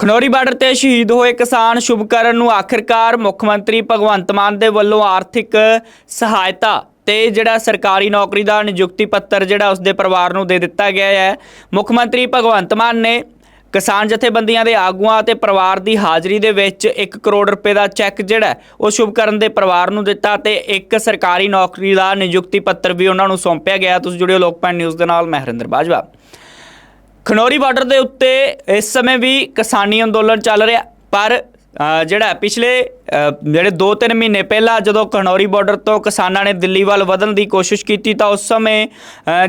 Khanauri border ਤੇ ਸ਼ਹੀਦ ਹੋਏ ਕਿਸਾਨ ਸ਼ੁਭਕਰਨ ਨੂੰ ਆਖਿਰਕਾਰ ਮੁੱਖ ਮੰਤਰੀ ਭਗਵੰਤ ਮਾਨ ਦੇ ਵੱਲੋਂ ਆਰਥਿਕ ਸਹਾਇਤਾ ਤੇ ਜਿਹੜਾ ਸਰਕਾਰੀ ਨੌਕਰੀ ਦਾ ਨਿਯੁਕਤੀ ਪੱਤਰ ਜਿਹੜਾ ਉਸਦੇ ਪਰਿਵਾਰ ਨੂੰ ਦੇ ਦਿੱਤਾ ਗਿਆ ਹੈ। ਮੁੱਖ ਮੰਤਰੀ ਭਗਵੰਤ ਮਾਨ ਨੇ ਕਿਸਾਨ ਜਥੇਬੰਦੀਆਂ ਦੇ ਆਗੂਆਂ ਅਤੇ ਪਰਿਵਾਰ ਦੀ ਹਾਜ਼ਰੀ ਦੇ ਵਿੱਚ 1 ਕਰੋੜ ਰੁਪਏ ਦਾ ਚੈੱਕ ਜਿਹੜਾ ਉਹ ਸ਼ੁਭਕਰਨ ਦੇ ਪਰਿਵਾਰ ਨੂੰ ਦਿੱਤਾ ਤੇ ਇੱਕ ਸਰਕਾਰੀ ਨੌਕਰੀ ਦਾ ਨਿਯੁਕਤੀ ਪੱਤਰ ਵੀ ਉਹਨਾਂ ਨੂੰ ਸੌਂਪਿਆ ਗਿਆ। ਤੁਸੀਂ ਜੁੜਿਓ ਲੋਕਪਾਲ ਨਿਊਜ਼ ਦੇ ਨਾਲ, ਮੈਂ ਹਰਿੰਦਰ ਬਾਜਵਾ। ਖਨੌਰੀ ਬਾਰਡਰ ਦੇ ਉੱਤੇ ਇਸ ਸਮੇਂ ਵੀ ਕਿਸਾਨੀ ਅੰਦੋਲਨ ਚੱਲ ਰਿਹਾ, ਪਰ ਜਿਹੜਾ ਪਿਛਲੇ ਜਿਹੜੇ 2-3 ਮਹੀਨੇ ਪਹਿਲਾਂ ਜਦੋਂ ਖਨੌਰੀ ਬਾਰਡਰ ਤੋਂ ਕਿਸਾਨਾਂ ਨੇ ਦਿੱਲੀ ਵੱਲ ਵਧਣ ਦੀ ਕੋਸ਼ਿਸ਼ ਕੀਤੀ ਤਾਂ ਉਸ ਸਮੇਂ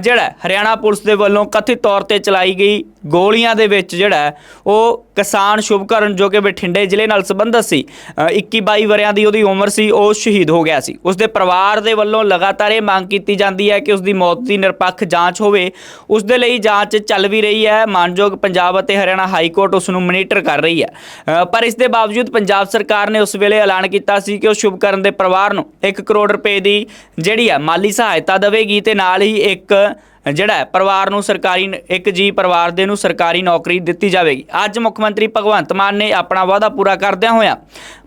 ਜਿਹੜਾ ਹਰਿਆਣਾ ਪੁਲਿਸ ਦੇ ਵੱਲੋਂ ਕਥਿਤ ਤੌਰ ਤੇ ਚਲਾਈ ਗਈ ਗੋਲੀਆਂ ਦੇ ਵਿੱਚ ਜਿਹੜਾ ਉਹ ਕਿਸਾਨ ਸ਼ੁਭਕਰਨ ਜੋ ਕਿ ਬਠਿੰਡੇ ਜ਼ਿਲ੍ਹੇ ਨਾਲ ਸੰਬੰਧਿਤ ਸੀ 21-22 ਵਰਿਆਂ ਦੀ ਉਹਦੀ ਉਮਰ ਸੀ, ਉਹ ਸ਼ਹੀਦ ਹੋ ਗਿਆ ਸੀ। ਉਸ ਦੇ ਪਰਿਵਾਰ ਦੇ ਵੱਲੋਂ ਲਗਾਤਾਰ ਇਹ ਮੰਗ ਕੀਤੀ ਜਾਂਦੀ ਹੈ ਕਿ ਉਸ ਦੀ ਮੌਤ ਦੀ ਨਿਰਪੱਖ ਜਾਂਚ ਹੋਵੇ। ਉਸ ਦੇ ਲਈ ਜਾਂਚ ਚੱਲ ਵੀ ਰਹੀ ਹੈ, ਮਾਨਯੋਗ ਪੰਜਾਬ ਅਤੇ ਹਰਿਆਣਾ ਹਾਈ ਕੋਰਟ ਉਸ ਨੂੰ ਮੋਨੀਟਰ ਕਰ ਰਹੀ ਹੈ। ਪਰ ਇਸ ਦੇ ਬਾਵਜੂਦ ਪੰਜਾਬ ਸਰਕਾਰ ਨੇ ਉਸ ਵੇਲੇ ਐਲਾਨ ਕੀਤਾ ਸੀ ਕਿ ਉਹ ਸ਼ੁਭਕਰਨ ਦੇ ਪਰਿਵਾਰ ਨੂੰ 1 ਕਰੋੜ ਰੁਪਏ ਦੀ ਜਿਹੜੀ ਹੈ ਮਾਲੀ ਸਹਾਇਤਾ ਦੇਵੇਗੀ ਤੇ ਨਾਲ ਹੀ ਇੱਕ ਜਿਹੜਾ ਪਰਿਵਾਰ ਨੂੰ ਸਰਕਾਰੀ ਇੱਕ ਜੀ ਪਰਿਵਾਰ ਦੇ ਨੂੰ ਸਰਕਾਰੀ ਨੌਕਰੀ ਦਿੱਤੀ ਜਾਵੇਗੀ। ਅੱਜ ਮੁੱਖ ਮੰਤਰੀ ਭਗਵੰਤ ਮਾਨ ਨੇ ਆਪਣਾ ਵਾਅਦਾ ਪੂਰਾ ਕਰਦਿਆਂ ਹੋਇਆਂ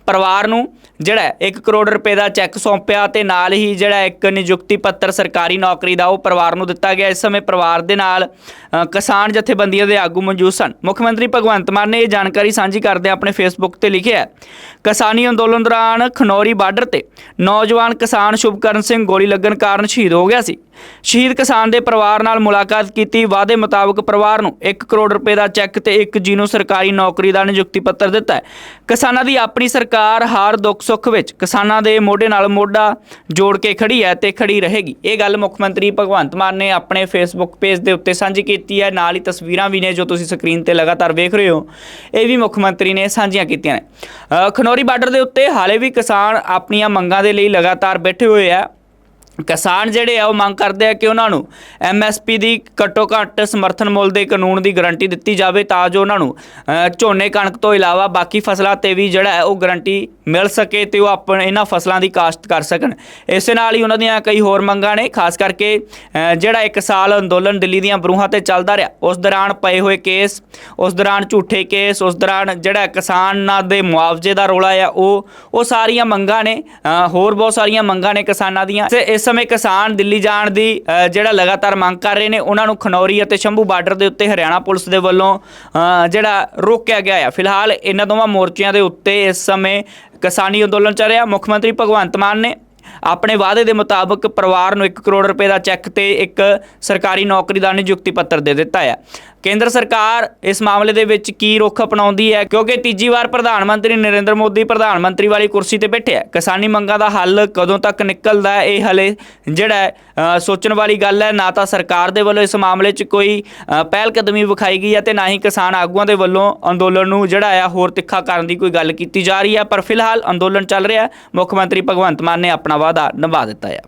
ਪਰਿਵਾਰ ਨੂੰ ਜਿਹੜਾ 1 ਕਰੋੜ ਰੁਪਏ ਦਾ ਚੈੱਕ ਸੌਂਪਿਆ ਤੇ ਨਾਲ ਹੀ ਜਿਹੜਾ ਇੱਕ ਨਿਯੁਕਤੀ ਪੱਤਰ ਸਰਕਾਰੀ ਨੌਕਰੀ ਦਾ ਉਹ ਪਰਿਵਾਰ ਨੂੰ ਦਿੱਤਾ ਗਿਆ। ਇਸ ਸਮੇਂ ਪਰਿਵਾਰ ਦੇ ਨਾਲ ਕਿਸਾਨ ਜਥੇਬੰਦੀਆਂ ਦੇ ਆਗੂ ਮੌਜੂਦ ਸਨ। ਮੁੱਖ ਮੰਤਰੀ ਭਗਵੰਤ ਮਾਨ ਨੇ ਇਹ ਜਾਣਕਾਰੀ ਸਾਂਝੀ ਕਰਦੇ ਆਪਣੇ ਫੇਸਬੁੱਕ ਤੇ ਲਿਖਿਆ ਕਿਸਾਨੀ ਅੰਦੋਲਨ ਦੌਰਾਨ ਖਨੌਰੀ ਬਾਰਡਰ ਤੇ ਨੌਜਵਾਨ ਕਿਸਾਨ ਸ਼ੁਭਕਰਨ ਸਿੰਘ ਗੋਲੀ ਲੱਗਣ ਕਾਰਨ ਸ਼ਹੀਦ ਹੋ ਗਿਆ ਸੀ। ਸ਼ਹੀਦ ਕਿਸਾਨ ਦੇ ਪਰਿਵਾਰ ਨਾਲ ਮੁਲਾਕਾਤ ਕੀਤੀ। ਵਾਅਦੇ ਮੁਤਾਬਕ ਪਰਿਵਾਰ ਨੂੰ 1 ਕਰੋੜ ਰੁਪਏ ਦਾ ਚੈੱਕ ਤੇ ਇੱਕ ਜੀ ਨੂੰ ਸਰਕਾਰੀ ਨੌਕਰੀ ਦਾ ਨਿਯੁਕਤੀ ਪੱਤਰ ਦਿੱਤਾ ਹੈ। ਕਿਸਾਨਾਂ ਦੀ ਆਪਣੀ ਸਰਕਾਰ ਹਰ ਦੁੱਖ ਸੁੱਖ ਵਿੱਚ ਕਿਸਾਨਾਂ ਦੇ ਮੋਢੇ ਨਾਲ ਮੋਢਾ ਜੋੜ ਕੇ ਖੜੀ ਹੈ ਤੇ ਖੜੀ ਰਹੇਗੀ। ਇਹ ਗੱਲ ਮੁੱਖ ਮੰਤਰੀ ਭਗਵੰਤ ਮਾਨ ਨੇ ਆਪਣੇ ਫੇਸਬੁੱਕ ਪੇਜ ਦੇ ਉੱਤੇ ਸਾਂਝੀ ਕੀਤੀ ਹੈ। ਨਾਲ ਹੀ ਤਸਵੀਰਾਂ ਵੀ ਨੇ ਜੋ ਤੁਸੀਂ ਸਕਰੀਨ ਤੇ ਲਗਾਤਾਰ ਵੇਖ ਰਹੇ ਹੋ। ਇਹ ਵੀ ਮੁੱਖ ਮੰਤਰੀ ਨੇ ਸਾਂਝੀਆਂ ਕੀਤੀਆਂ ਨੇ। ਖਨੌਰੀ ਬਾਰਡਰ ਦੇ ਉੱਤੇ ਹਾਲੇ ਵੀ ਕਿਸਾਨ ਆਪਣੀਆਂ ਮੰਗਾਂ ਦੇ ਲਈ ਲਗਾਤਾਰ ਬੈਠੇ ਹੋਏ ਆ। ਕਿਸਾਨ ਜਿਹੜੇ ਆ, ਉਹ ਮੰਗ ਕਰਦੇ ਆ ਕਿ ਉਹਨਾਂ ਨੂੰ ਐਮਐਸਪੀ ਦੀ ਘੱਟੋ ਘੱਟ ਸਮਰਥਨ ਮੁੱਲ ਦੇ ਕਾਨੂੰਨ ਦੀ ਗਾਰੰਟੀ ਦਿੱਤੀ ਜਾਵੇ ਤਾਂ ਜੋ ਉਹਨਾਂ ਨੂੰ ਝੋਨੇ ਕਣਕ ਤੋਂ ਇਲਾਵਾ ਬਾਕੀ ਫਸਲਾਂ ਤੇ ਵੀ ਜਿਹੜਾ ਹੈ ਉਹ ਗਾਰੰਟੀ ਮਿਲ ਸਕੇ ਤੇ ਉਹ ਆਪਣੇ, ਇਹਨਾਂ ਫਸਲਾਂ ਦੀ ਕਾਸ਼ਤ ਕਰ ਸਕਣ। ਇਸੇ ਨਾਲ ਹੀ ਉਹਨਾਂ ਦੀਆਂ ਕਈ ਹੋਰ ਮੰਗਾਂ ਨੇ, ਖਾਸ ਕਰਕੇ ਜਿਹੜਾ ਇੱਕ ਸਾਲ ਅੰਦੋਲਨ ਦਿੱਲੀ ਦੀਆਂ ਬਰੂਹਾਂ ਤੇ ਚੱਲਦਾ ਰਿਹਾ, ਉਸ ਦੌਰਾਨ ਪਏ ਹੋਏ ਕੇਸ, ਉਸ ਦੌਰਾਨ ਝੂਠੇ ਕੇਸ, ਉਸ ਦੌਰਾਨ ਜਿਹੜਾ ਕਿਸਾਨਾਂ ਦੇ ਮੁਆਵਜ਼ੇ ਦਾ ਰੋਲਾ ਆ, ਉਹ ਉਹ ਸਾਰੀਆਂ ਮੰਗਾਂ ਨੇ ਹੋਰ ਬਹੁਤ ਸਾਰੀਆਂ ਮੰਗਾਂ ਨੇ ਕਿਸਾਨਾਂ ਦੀਆਂ। ਇਸ ਇਸ ਸਮੇਂ ਕਿਸਾਨ ਦਿੱਲੀ ਜਾਣ ਦੀ ਜਿਹੜਾ ਲਗਾਤਾਰ ਮੰਗ ਕਰ ਰਹੇ ਨੇ, ਉਹਨਾਂ ਨੂੰ ਖਨੌਰੀ ਅਤੇ ਸ਼ੰਭੂ ਬਾਰਡਰ ਦੇ ਉੱਤੇ ਹਰਿਆਣਾ ਪੁਲਿਸ ਦੇ ਵੱਲੋਂ ਜਿਹੜਾ ਰੋਕਿਆ ਗਿਆ ਆ। ਫਿਲਹਾਲ ਇਹਨਾਂ ਦੋਵਾਂ ਮੋਰਚਿਆਂ ਦੇ ਉੱਤੇ ਇਸ ਸਮੇਂ ਕਿਸਾਨੀ ਅੰਦੋਲਨ ਚੱਲ ਰਿਹਾ। ਮੁੱਖ ਮੰਤਰੀ ਭਗਵੰਤ ਮਾਨ ਨੇ ਆਪਣੇ ਵਾਅਦੇ ਦੇ ਮੁਤਾਬਕ ਪਰਿਵਾਰ ਨੂੰ 1 ਕਰੋੜ ਰੁਪਏ ਦਾ ਚੈੱਕ ਤੇ ਇੱਕ ਸਰਕਾਰੀ ਨੌਕਰੀ ਦਾ ਨਿਯੁਕਤੀ ਪੱਤਰ ਦੇ ਦਿੱਤਾ ਹੈ ਕੇਂਦਰ ਸਰਕਾਰ ਇਸ ਮਾਮਲੇ ਦੇ ਵਿੱਚ ਕੀ ਰੁਖ ਅਪਣਾਉਂਦੀ ਹੈ? ਕਿਉਂਕਿ ਤੀਜੀ ਵਾਰ ਪ੍ਰਧਾਨ ਮੰਤਰੀ ਨਰਿੰਦਰ ਮੋਦੀ ਪ੍ਰਧਾਨ ਮੰਤਰੀ ਵਾਲੀ ਕੁਰਸੀ ਤੇ ਬੈਠੇ ਹੈ ਕਿਸਾਨੀ ਮੰਗਾਂ ਦਾ ਹੱਲ ਕਦੋਂ ਤੱਕ ਨਿਕਲਦਾ ਇਹ ਹਲੇ ਜਿਹੜਾ ਸੋਚਣ ਵਾਲੀ ਗੱਲ ਹੈ ਨਾ ਤਾਂ ਸਰਕਾਰ ਦੇ ਵੱਲੋਂ ਇਸ ਮਾਮਲੇ 'ਚ ਕੋਈ ਅ, ਪਹਿਲ ਕਦਮੀ ਵਿਖਾਈ ਗਈ ਹੈ ਤੇ ਨਾ ਹੀ ਕਿਸਾਨ ਆਗੂਆਂ ਦੇ ਵੱਲੋਂ ਅੰਦੋਲਨ ਨੂੰ ਜਿਹੜਾ ਆ ਹੋਰ ਤਿੱਖਾ ਕਰਨ ਦੀ ਕੋਈ ਗੱਲ ਕੀਤੀ ਜਾ ਰਹੀ ਹੈ। ਪਰ ਫਿਲਹਾਲ ਅੰਦੋਲਨ ਚੱਲ ਰਿਹਾ ਹੈ। ਮੁੱਖ ਮੰਤਰੀ ਭਗਵੰਤ ਮਾਨ ਨੇ ਆਪਣਾ ਵਾਅਦਾ ਨਿਭਾ ਦਿੱਤਾ ਹੈ।